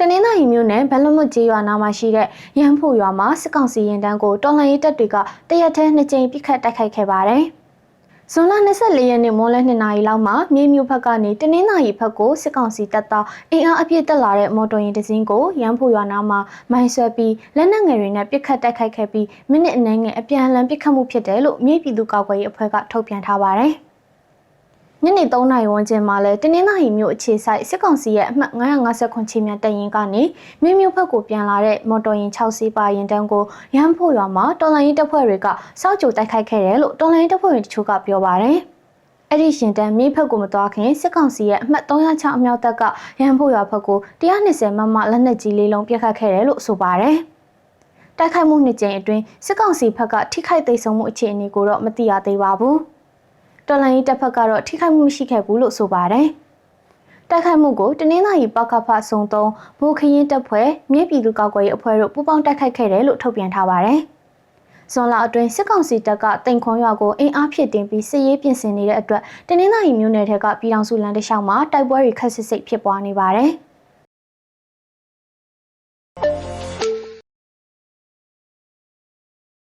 တနင်္သာရီမြို့နယ်ဘလမွတ်ကျေးရွာနာမှာရှိတဲ့ရန်ဖို့ရွာမှာစစ်ကောင်စီရင်တန်းကိုတော်လှန်ရေးတပ်တွေကတရက်ထဲနှစ်ကြိမ်ပစ်ခတ်တိုက်ခိုက်ခဲ့ပါတယ်။ဇွန်လ24ရက်နေ့မိုးလယ်2နာရီလောက်မှာမြေမြို့ဘက်ကနေတနင်္သာရီဘက်ကိုစစ်ကောင်စီတပ်သားအင်အားအပြည့်တက်လာတဲ့မော်တော်ယာဉ်တစ်စီးကိုရန်ဖို့ရွာနာမှာမိုင်းဆွဲပြီးလက်နက်ငယ်တွေနဲ့ပစ်ခတ်တိုက်ခိုက်ခဲ့ပြီးမိနစ်အနည်းငယ်အပြန်အလှန်ပစ်ခတ်မှုဖြစ်တယ်လို့မြေပြည်သူ့ကာကွယ်ရေးအဖွဲ့ကထုတ်ပြန်ထားပါတယ်။ ညနေ3နာရီဝန်းကျင်မှာလဲတင်းနှင်းသားရီမြို့အခြေဆိုင်စစ်ကောင်စီရဲ့အမှတ်959ချင်းများတရင်ကနေမြို့မြို့ဘက်ကိုပြန်လာတဲ့မော်တော်ယာဉ်6စီးပါရင်တန်းကိုရမ်းဖို့ရွာမှာတော်လိုင်းရင်တပ်ဖွဲ့တွေကစောက်ကြိုတိုက်ခိုက်ခဲ့တယ်လို့တော်လိုင်းရင်တပ်ဖွဲ့ဝင်တချို့ကပြောပါတယ်။အဲ့ဒီရှင်တန်းမြေဖက်ကိုမသွားခင်စစ်ကောင်စီရဲ့အမှတ်306အမြောက်တပ်ကရန်ဖို့ရွာဘက်ကို120မမလက်နက်ကြီးလေးလုံးပြတ်ခတ်ခဲ့တယ်လို့ဆိုပါတယ်။တိုက်ခိုက်မှုနှစ်ကြိမ်အတွင်းစစ်ကောင်စီဘက်ကထိခိုက်သိမ်းဆုံးမှုအခြေအနေကိုတော့မသိရသေးပါဘူး။ တော်လိုင်းရေးတပ်ဖက်ကတော့ထိခိုက်မှုမရှိခဲ့ဘူးလို့ဆိုပါတယ်။တိုက်ခိုက်မှုကိုတနင်္လာရီပကဖအစုံသုံးဘိုးခရင်တပ်ဖွဲ့မြေပြည်သူ့ကာကွယ်ရေးအဖွဲ့တို့ပူးပေါင်းတိုက်ခိုက်ခဲ့တယ်လို့ထုတ်ပြန်ထားပါတယ်။ဇွန်လအတွင်းစစ်ကောင်စီတပ်ကတိန်ခွန်ရွာကိုအင်အားဖြစ်တင်ပြီးစစ်ရေးပြင်ဆင်နေတဲ့အတွက်တနင်္လာရီမြို့နယ်ထက်ကပြည်ထောင်စုလမ်းတစ်လျှောက်မှာတိုက်ပွဲတွေခက်ဆစ်ဆစ်ဖြစ်ပွားနေပါတယ်။